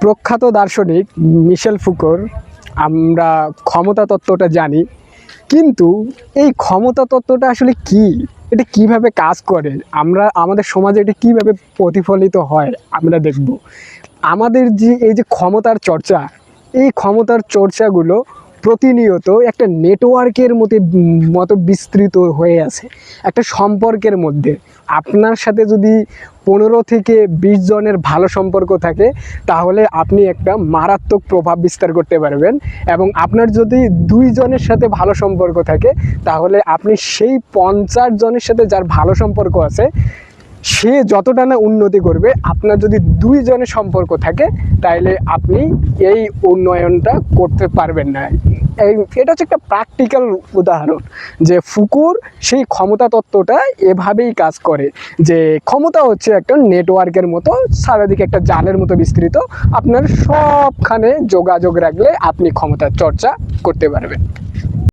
প্রখ্যাত দার্শনিক মিশেল ফুকোর, আমরা ক্ষমতা তত্ত্বটা জানি, কিন্তু এই ক্ষমতা তত্ত্বটা আসলে কি? এটা কীভাবে কাজ করে? আমরা, আমাদের সমাজে এটা কীভাবে প্রতিফলিত হয়? আমরা দেখব। আমাদের যে, এই যে ক্ষমতার চর্চা, এই ক্ষমতার চর্চাগুলো প্রতিনিয়ত একটা নেটওয়ার্কের মতো মতো বিস্তৃত হয়ে আছে। একটা সম্পর্কের মধ্যে। আপনার সাথে যদি পনেরো থেকে বিশ জনের ভালো সম্পর্ক থাকে, তাহলে আপনি একটা মারাত্মক প্রভাব বিস্তার করতে পারবেন এবং আপনার যদি দুই জনের সাথে ভালো সম্পর্ক থাকে, তাহলে আপনি সেই পঞ্চাশ জনের সাথে যার ভালো সম্পর্ক আছে, সে যতটা না উন্নতি করবে, আপনার যদি দুই জনের সম্পর্ক থাকে তাহলে আপনি এই উন্নয়নটা করতে পারবেন না। এই এটা হচ্ছে একটা প্র্যাকটিক্যাল উদাহরণ যে ফুকুর সেই ক্ষমতা তত্ত্বটা এভাবেই কাজ করে যে ক্ষমতা হচ্ছে একটা নেটওয়ার্কের মতো সারাদিকে একটা জালের মতো বিস্তৃত, আপনার সবখানে যোগাযোগ রাখলে আপনি ক্ষমতার চর্চা করতে পারবেন।